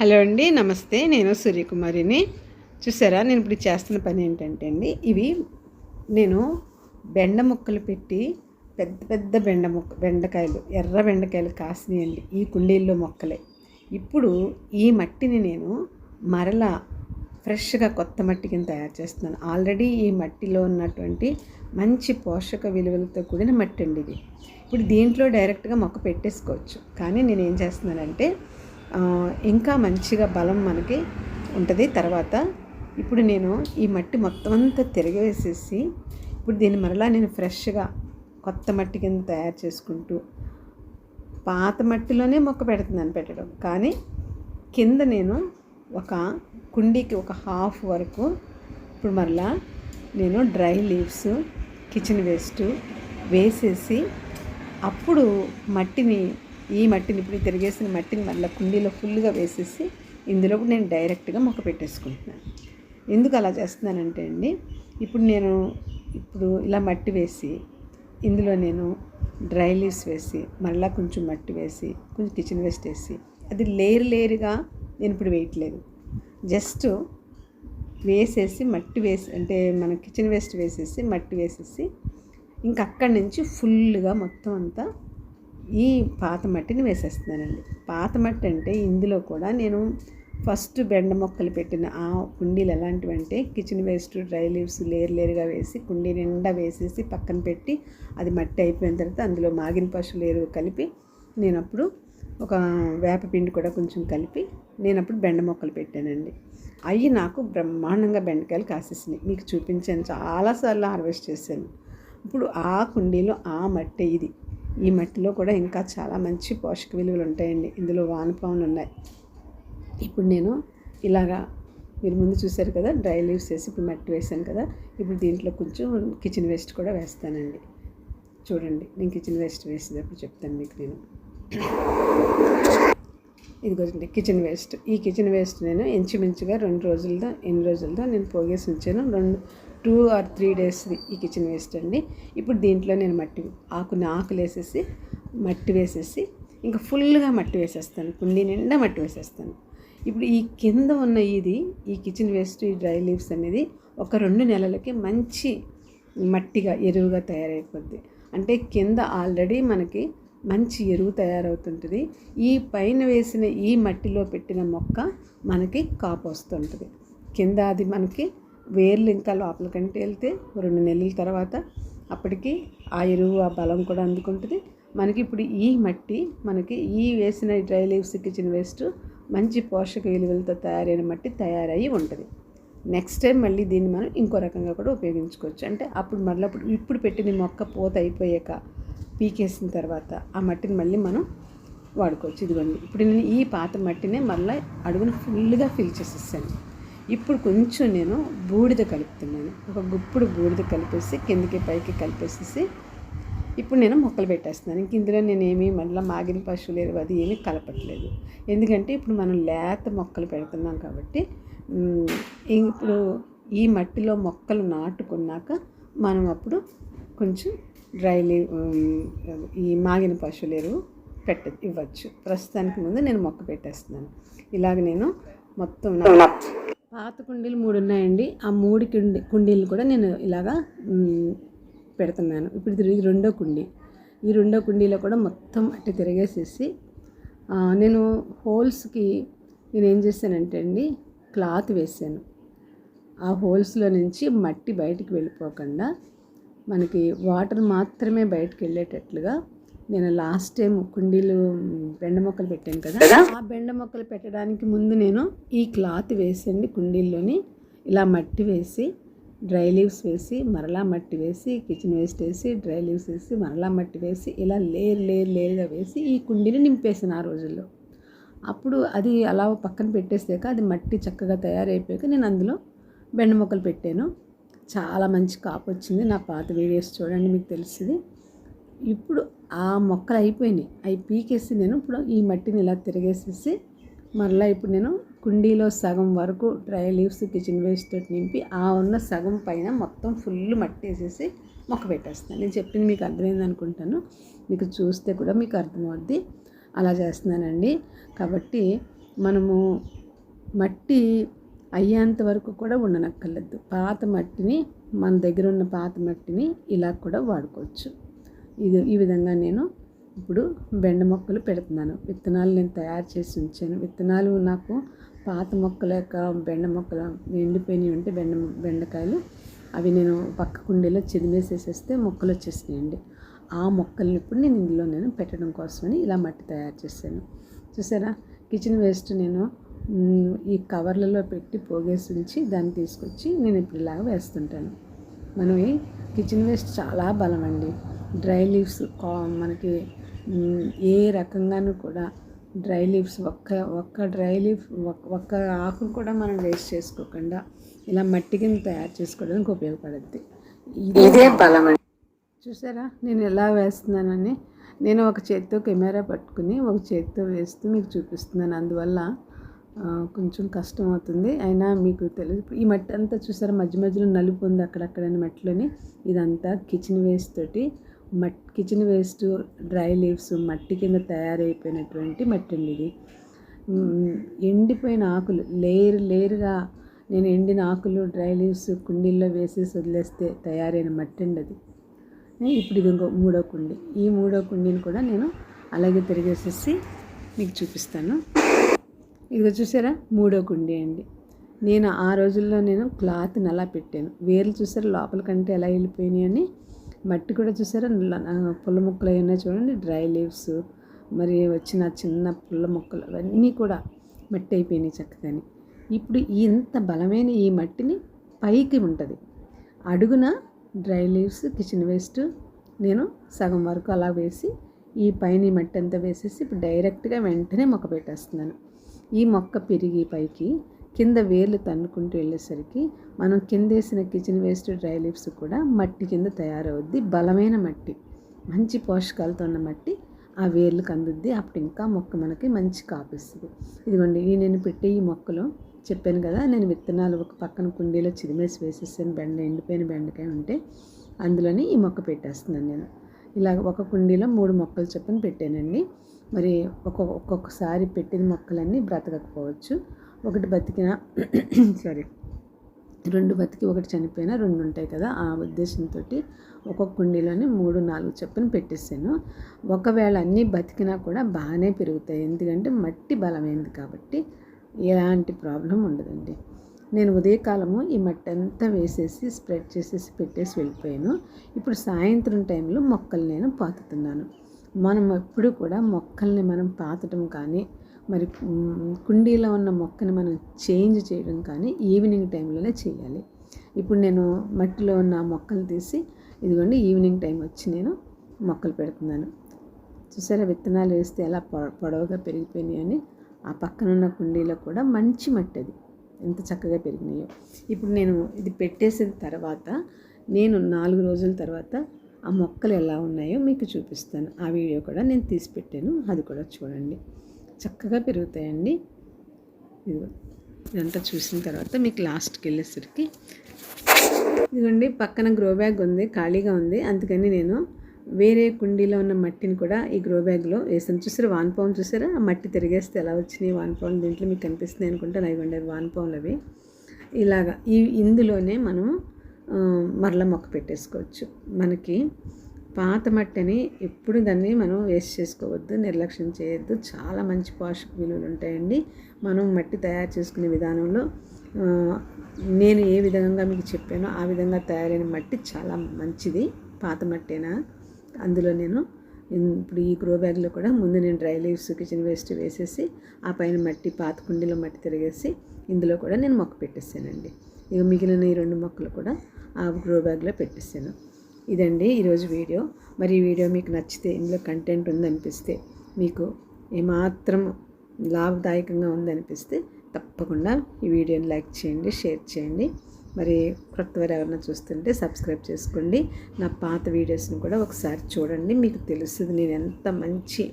Hello అండి నమస్తే. నేను సూర్యకుమారిని. చూసారా నేను ఇప్పుడు చేస్తున్న పని ఏంటంటే అండి ఇవి నేను బెండ ముక్కలు పెట్టి పెద్ద పెద్ద బెండ ముక్క బెండకాయలు ఎర్ర బెండకాయలు కాసినాయండి ఈ కుండీల్లో మొక్కలే. ఇప్పుడు ఈ మట్టిని నేను మరలా ఫ్రెష్గా కొత్త మట్టి కింద తయారు చేస్తున్నాను. ఆల్రెడీ ఈ మట్టిలో ఉన్నటువంటి మంచి పోషక విలువలతో కూడిన మట్టి అండి ఇది. ఇప్పుడు దీంట్లో డైరెక్ట్గా మొక్క పెట్టేసుకోవచ్చు. కానీ నేను ఏం చేస్తున్నానంటే ఇంకా మంచిగా బలం మనకి ఉంటుంది. తర్వాత ఇప్పుడు నేను ఈ మట్టి మొత్తం అంతా తిరగవేసేసి ఇప్పుడు దీన్ని మరలా నేను ఫ్రెష్గా కొత్త మట్టి కింద తయారు చేసుకుంటూ పాత మట్టిలోనే మొక్క పెడుతున్నాను పెట్టడం. కానీ కింద నేను ఒక కుండీకి ఒక హాఫ్ వరకు ఇప్పుడు మరలా నేను డ్రై లీవ్స్ కిచెన్ వేస్ట్ వేసేసి అప్పుడు మట్టిని ఈ మట్టిని ఇప్పుడు తిరిగేసిన మట్టిని మళ్ళీ కుండీలో ఫుల్గా వేసేసి ఇందులో కూడా నేను డైరెక్ట్గా మొక్క పెట్టేసుకుంటున్నాను. ఎందుకు అలా చేస్తున్నానంటే అండి ఇప్పుడు నేను ఇప్పుడు ఇలా మట్టి వేసి ఇందులో నేను డ్రై లీవ్స్ వేసి మళ్ళీ కొంచెం మట్టి వేసి కొంచెం కిచెన్ వేస్ట్ వేసి అది లేరు లేరుగా నేను ఇప్పుడు వేయట్లేదు. జస్ట్ వేసేసి మట్టి వేసి అంటే మన కిచెన్ వేస్ట్ వేసేసి మట్టి వేసేసి ఇంకా అక్కడి నుంచి ఫుల్గా మొత్తం అంతా ఈ పాత మట్టిని వేసేస్తున్నానండి. పాత మట్టి అంటే ఇందులో కూడా నేను ఫస్ట్ బెండ మొక్కలు పెట్టిన ఆ కుండీలు ఎలాంటివి అంటే కిచెన్ వేస్ట్ డ్రై లీవ్స్ లేరు లేరుగా వేసి కుండీ నిండా వేసేసి పక్కన పెట్టి అది మట్టి అయిపోయిన తర్వాత అందులో మాగిన పశువులు ఎరువు కలిపి నేను అప్పుడు ఒక వేపపిండి కూడా కొంచెం కలిపి నేను అప్పుడు బెండ మొక్కలు పెట్టానండి. అవి నాకు బ్రహ్మాండంగా బెండకాయలు కాసేసినాయి. మీకు చూపించాను చాలాసార్లు హార్వెస్ట్ చేశాను. ఇప్పుడు ఆ కుండీలో ఆ మట్టి ఇది. ఈ మట్టిలో కూడా ఇంకా చాలా మంచి పోషక విలువలు ఉంటాయండి. ఇందులో వానపాములు ఉన్నాయి. ఇప్పుడు నేను ఇలాగా మీరు ముందు చూశారు కదా డ్రై లీవ్స్ వేసి ఇప్పుడు మట్టి వేసాను కదా ఇప్పుడు దీంట్లో కొంచెం కిచెన్ వేస్ట్ కూడా వేస్తానండి. చూడండి నేను కిచెన్ వేస్ట్ వేసేటప్పుడు చెప్తాను మీకు నేను. ఇదిగోండి కిచెన్ వేస్ట్. ఈ కిచెన్ వేస్ట్ నేను ఇంచుమించుగా రెండు రోజులతో ఎన్ని రోజులతో నేను పోగేసి ఉంచాను. రెండు టూ ఆర్ త్రీ డేస్ది ఈ కిచెన్ వేస్ట్ అండి. ఇప్పుడు దీంట్లో నేను మట్టి ఆకుని ఆకులు వేసేసి మట్టి వేసేసి ఇంకా ఫుల్గా మట్టి వేసేస్తాను. కుండీ నిండా మట్టి వేసేస్తాను. ఇప్పుడు ఈ కింద ఉన్న ఇది ఈ కిచెన్ వేస్ట్ ఈ డ్రై లీవ్స్ అనేది ఒక రెండు నెలలకి మంచి మట్టిగా ఎరువుగా తయారైపోద్ది. అంటే కింద ఆల్రెడీ మనకి మంచి ఎరువు తయారవుతుంటుంది. ఈ పైన వేసిన ఈ మట్టిలో పెట్టిన మొక్క మనకి కాపు వస్తుంటుంది కింద అది మనకి వేర్లు ఇంకా లోపలికంటే వెళ్తే రెండు నెలల తర్వాత అప్పటికి ఆ ఎరువు ఆ బలం కూడా అందుకుంటుంది. మనకి ఇప్పుడు ఈ మట్టి మనకి ఈ వేసిన డ్రై లీవ్స్ కిచెన్ వేస్ట్ మంచి పోషక విలువలతో తయారైన మట్టి తయారయ్యి ఉంటుంది. నెక్స్ట్ టైం మళ్ళీ దీన్ని మనం ఇంకో రకంగా కూడా ఉపయోగించుకోవచ్చు. అంటే అప్పుడు మళ్ళీ అప్పుడు ఇప్పుడు పెట్టిన మొక్క పూత అయిపోయాక పీకేసిన తర్వాత ఆ మట్టిని మళ్ళీ మనం వాడుకోవచ్చు. ఇదిగోండి ఇప్పుడు నేను ఈ పాత మట్టినే మళ్ళీ అడుగును ఫుల్గా ఫిల్ చేసేసాను. ఇప్పుడు కొంచెం నేను బూడిద కలుపుతున్నాను. ఒక గుప్పుడు బూడిద కలిపేసి కిందకి పైకి కలిపేసేసి ఇప్పుడు నేను మొక్కలు పెట్టేస్తున్నాను. ఇంక ఇందులో నేను మళ్ళీ మాగిన పశువులు ఎరువు అది ఏమీ కలపట్లేదు. ఎందుకంటే ఇప్పుడు మనం లేత మొక్కలు పెడుతున్నాం కాబట్టి ఇప్పుడు ఈ మట్టిలో మొక్కలు నాటుకున్నాక మనం అప్పుడు కొంచెం డ్రై ఈ మాగిన పశువుల ఎరువు పెట్ట ఇవ్వచ్చు. ప్రస్తుతానికి ముందు నేను మొక్క పెట్టేస్తున్నాను. ఇలాగ నేను మొత్తం నా పాత కుండీలు మూడు ఉన్నాయండి. ఆ మూడు కుండీ కుండీలు కూడా నేను ఇలాగా పెడుతున్నాను. ఇప్పుడు ఇది రెండో కుండీ. ఈ రెండో కుండీలో కూడా మొత్తం అట్టి తిరిగేసేసి నేను హోల్స్కి నేను ఏం చేశానంటే అండి క్లాత్ వేసాను ఆ హోల్స్లో నుంచి మట్టి బయటికి వెళ్ళిపోకుండా మనకి వాటర్ మాత్రమే బయటకు వెళ్ళేటట్లుగా నేను లాస్ట్ టైం కుండీలు బెండ మొక్కలు పెట్టాను కదా. ఆ బెండ మొక్కలు పెట్టడానికి ముందు నేను ఈ క్లాత్ వేసండి కుండీల్లోని. ఇలా మట్టి వేసి డ్రై లీవ్స్ వేసి మరలా మట్టి వేసి కిచెన్ వేస్ట్ వేసి డ్రై లీవ్స్ వేసి మరలా మట్టి వేసి ఇలా లేర్ లేర్ లేరుగా వేసి ఈ కుండీని నింపేసాను ఆ రోజుల్లో. అప్పుడు అది అలా పక్కన పెట్టేసాక అది మట్టి చక్కగా తయారైపోయాక నేను అందులో బెండ మొక్కలు పెట్టాను. చాలా మంచి కాపు వచ్చింది. నా పాత వీడియోస్ చూడండి మీకు తెలిసింది. ఇప్పుడు ఆ మొక్కలు అయిపోయినాయి. అవి పీకేసి నేను ఇప్పుడు ఈ మట్టిని ఇలా తిరిగేసేసి మరలా ఇప్పుడు నేను కుండీలో సగం వరకు డ్రై లీవ్స్ కిచెన్ వేస్ట్ తోటి నింపి ఆ ఉన్న సగం పైన మొత్తం ఫుల్ మట్టి వేసేసి మొక్క పెట్టేస్తాను. నేను చెప్పింది మీకు అర్థమైంది అనుకుంటాను. మీకు చూస్తే కూడా మీకు అర్థమవుద్ది. అలా చేస్తున్నానండి. కాబట్టి మనము మట్టి అయ్యేంత వరకు కూడా ఉండనక్కర్లేదు. పాత మట్టిని మన దగ్గర ఉన్న పాత మట్టిని ఇలా కూడా వాడుకోవచ్చు. ఇది ఈ విధంగా నేను ఇప్పుడు బెండ మొక్కలు పెడుతున్నాను. విత్తనాలు నేను తయారు చేసి ఉంచాను. విత్తనాలు నాకు పాత మొక్కల యొక్క బెండ మొక్కలు ఎండిపోయినవి ఉంటే బెండ బెండకాయలు అవి నేను పక్క కుండీలో చిదిమేసేసేస్తే మొక్కలు వచ్చేసినాయండి. ఆ మొక్కల్ని ఇప్పుడు నేను ఇందులో నేను పెట్టడం కోసమని ఇలా మట్టి తయారు చేశాను. చూసారా? కిచెన్ వేస్ట్ నేను ఈ కవర్లలో పెట్టి పోగేసి ఉంచి దాన్ని తీసుకొచ్చి నేను ఇప్పుడు ఇలాగ వేస్తుంటాను. మనం ఈ కిచెన్ వేస్ట్ చాలా బలం అండి డ్రై లీవ్స్ మనకి ఏ రకంగానూ కూడా డ్రై లీవ్స్ ఒక్క ఒక్క డ్రై లీఫ్ ఒక్క ఆకును కూడా మనం వేస్ట్ చేసుకోకుండా ఇలా మట్టి కింద తయారు చేసుకోవడానికి ఉపయోగపడుద్ది. ఇదే బలం చూసారా? నేను ఎలా వేస్తున్నానని? నేను ఒక చేతితో కెమెరా పట్టుకుని ఒక చేతితో వేస్తూ మీకు చూపిస్తున్నాను. అందువల్ల కొంచెం కష్టం అవుతుంది. అయినా మీకు తెలియదు. ఈ మట్టి అంతా చూసారా? మధ్య మధ్యలో నలుపు ఉంది అక్కడక్కడ మట్టిలోని. ఇదంతా కిచెన్ వేస్ట్ తోటి మట్ కిచెన్ వేస్ట్ డ్రై లీవ్స్ మట్టి కింద తయారైపోయినటువంటి మట్టి అండి ఇది ఎండిపోయిన ఆకులు లేరు లేరుగా నేను ఎండిన ఆకులు డ్రై లీవ్స్ కుండీల్లో వేసేసి వదిలేస్తే తయారైన మట్టి అండి అది ఇప్పుడు ఇది ఇంకో మూడో కుండి. ఈ మూడో కుండీని కూడా నేను అలాగే తిరిగేసేసి మీకు చూపిస్తాను. ఇదిగో చూసారా? మూడో కుండీ అండి. నేను ఆ రోజుల్లో నేను క్లాత్ని అలా పెట్టాను. వేర్లు చూసారా? లోపల కంటే ఎలా వెళ్ళిపోయినాయి అని? మట్టి కూడా చూసారా? పుల్ల మొక్కలు అయినా చూడండి. డ్రై లీవ్స్ మరి వచ్చిన చిన్న పుల్ల మొక్కలు అవన్నీ కూడా మట్టి అయిపోయినాయి చక్కగాని. ఇప్పుడు ఇంత బలమైన ఈ మట్టిని పైకి ఉంటుంది. అడుగున డ్రై లీవ్స్ కిచెన్ వేస్ట్ నేను సగం వరకు అలా వేసి ఈ పైన ఈ మట్టి అంతా వేసేసి ఇప్పుడు డైరెక్ట్గా వెంటనే మొక్క పెట్టేస్తున్నాను. ఈ మొక్క పెరిగి పైకి కింద వేర్లు తన్నుకుంటూ వెళ్ళేసరికి మనం కిందేసిన కిచెన్ వేస్ట్ డ్రై లీవ్స్ కూడా మట్టి కింద తయారవుద్ది. బలమైన మట్టి మంచి పోషకాలతో ఉన్న మట్టి ఆ వేర్లకు అందుద్ది అప్పుడు ఇంకా మొక్క మనకి మంచి కాపిస్తుంది. ఇదిగోండి ఈ నేను పెట్టే ఈ మొక్కలు చెప్పాను కదా నేను విత్తనాలు ఒక పక్కన కుండీలో చిదిమేసి వేసేసాను బెండ ఎండిపోయిన బెండకాయ ఉంటే అందులోనే ఈ మొక్క పెట్టేస్తున్నాను నేను. ఇలా ఒక కుండీలో మూడు మొక్కలు చొప్పున పెట్టానండి. మరి ఒక్కొక్క ఒక్కొక్కసారి పెట్టిన మొక్కలన్నీ బ్రతకకపోవచ్చు. ఒకటి బతికిన సారీ రెండు బతికి ఒకటి చనిపోయినా రెండు ఉంటాయి కదా ఆ ఉద్దేశంతో ఒక్కొక్క కుండీలోనే మూడు నాలుగు చొప్పున పెట్టేసాను ఒకవేళ అన్నీ బతికినా కూడా బాగానే పెరుగుతాయి. ఎందుకంటే మట్టి బలమైంది కాబట్టి ఎలాంటి ప్రాబ్లం ఉండదండి. నేను ఉదయకాలము ఈ మట్టి అంతా వేసేసి స్ప్రెడ్ చేసేసి పెట్టేసి వెళ్ళిపోయాను. ఇప్పుడు సాయంత్రం టైంలో మొక్కలు నేను పాతుతున్నాను. మనం ఎప్పుడు కూడా మొక్కల్ని మనం పాతటం కానీ మరి కుండీలో ఉన్న మొక్కని మనం చేంజ్ చేయడం కానీ ఈవినింగ్ టైంలోనే చేయాలి. ఇప్పుడు నేను మట్టిలో ఉన్న మొక్కలు తీసి ఇదిగోండి ఈవినింగ్ టైం వచ్చి నేను మొక్కలు పెడుతున్నాను. చూసారా విత్తనాలు వేస్తే ఎలా పొడవుగా పెరిగిపోయినాయి అని? ఆ పక్కన ఉన్న కుండీలో కూడా మంచి మట్టి అది ఎంత చక్కగా పెరిగినాయో. ఇప్పుడు నేను ఇది పెట్టేసిన తర్వాత నేను నాలుగు రోజుల తర్వాత ఆ మొక్కలు ఎలా ఉన్నాయో మీకు చూపిస్తాను. ఆ వీడియో కూడా నేను తీసి పెట్టాను. అది కూడా చూడండి. చక్కగా పెరుగుతాయండి. ఇదిగో ఇదంతా చూసిన తర్వాత మీకు లాస్ట్కి వెళ్ళేసరికి ఇదిగోండి పక్కన గ్రో బ్యాగ్ ఉంది ఖాళీగా ఉంది. అందుకని నేను వేరే కుండీలో ఉన్న మట్టిని కూడా ఈ గ్రో బ్యాగ్లో వేసాను. చూసారు వాన్ చూసారా? ఆ మట్టి తిరిగేస్తే ఎలా వచ్చినాయి వాన్ పౌన్ దీంట్లో మీకు కనిపిస్తున్నాయి అనుకుంటాను. అవి వాన్ పౌన్లు అవి. ఇలాగా ఈ ఇందులోనే మనము మరల మొక్క పెట్టేసుకోవచ్చు. మనకి పాత మట్టిని ఎప్పుడు దాన్ని మనం వేస్ట్ చేసుకోవద్దు నిర్లక్ష్యం చేయొద్దు. చాలా మంచి పోషక విలువలు ఉంటాయండి. మనం మట్టి తయారు చేసుకునే విధానంలో నేను ఏ విధంగా మీకు చెప్పానో ఆ విధంగా తయారైన మట్టి చాలా మంచిది. పాత మట్టేనా? అందులో నేను ఇప్పుడు ఈ గ్రో బ్యాగ్లో కూడా ముందు నేను డ్రై లీవ్స్ కిచెన్ వేస్ట్ వేసేసి ఆ పైన మట్టి పాత కుండీలో మట్టి తిరిగేసి ఇందులో కూడా నేను మొక్క పెట్టేసానండి. ఇక మిగిలిన ఈ రెండు మొక్కలు కూడా ఆ గ్రో బ్యాగ్లో పెట్టేసాను. ఇదండి ఈరోజు వీడియో. మరి ఈ వీడియో మీకు నచ్చితే ఇందులో కంటెంట్ ఉందనిపిస్తే మీకు ఏమాత్రం లాభదాయకంగా ఉందనిపిస్తే తప్పకుండా ఈ వీడియోని లైక్ చేయండి షేర్ చేయండి. మరి కొత్తవారు ఎవరైనా చూస్తుంటే సబ్స్క్రైబ్ చేసుకోండి. నా పాత వీడియోస్ని కూడా ఒకసారి చూడండి. మీకు తెలుస్తుంది నేను ఎంత మంచి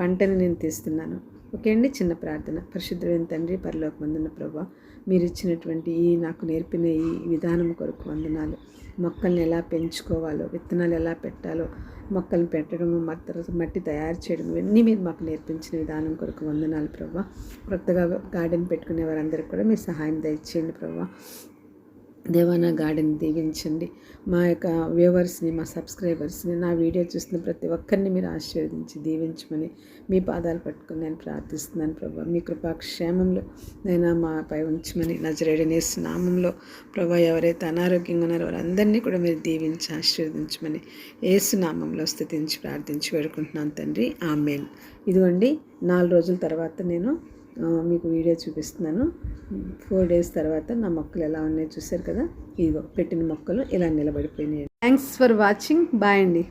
పంటని నేను తీస్తున్నాను. ఓకే అండి చిన్న ప్రార్థన. పరిశుద్ధమైన తండ్రి పరిలోక వందన ప్రభా మీరు ఇచ్చినటువంటి ఈ నాకు నేర్పిన ఈ విధానం కొరకు వందనాలు. మొక్కల్ని ఎలా పెంచుకోవాలో విత్తనాలు ఎలా పెట్టాలో మొక్కలు పెట్టడము తర్వాత మట్టి తయారు చేయడం ఇవన్నీ మీరు మాకు నేర్పించిన విధానం కొరకు వందనాలు ప్రభావ కొత్తగా గార్డెన్ పెట్టుకునే వారందరికీ కూడా మీ సహాయం దయచేయండి ప్రభావ దేవానా గార్డెన్ దీవించండి. మా యొక్క వ్యూవర్స్ని మా సబ్స్క్రైబర్స్ని నా వీడియో చూస్తున్న ప్రతి ఒక్కరిని మీరు ఆశీర్వదించి దీవించమని మీ పాదాలు పట్టుకుని నేను ప్రార్థిస్తున్నాను ప్రభా. మీ కృపాక్షేమంలో నేను మాపై ఉంచమని నజరేడనేస్ నామంలో ప్రభా ఎవరైతే అనారోగ్యంగా ఉన్నారో వారందరినీ కూడా మీరు దీవించి ఆశీర్వదించమని ఏసు నామంలో స్థుతించి ప్రార్థించి వేడుకుంటున్నాను తండ్రి. ఆమెన్. ఇదిగోండి నాలుగు రోజుల తర్వాత నేను మీకు వీడియో చూపిస్తున్నాను. ఫోర్ డేస్ తర్వాత నా మొక్కలు ఎలా ఉన్నాయో చూశారు కదా? ఇదిగో పెట్టిన మొక్కలు ఇలా నిలబడిపోయినాయి. థ్యాంక్స్ ఫర్ వాచింగ్ బాయ్ అండి.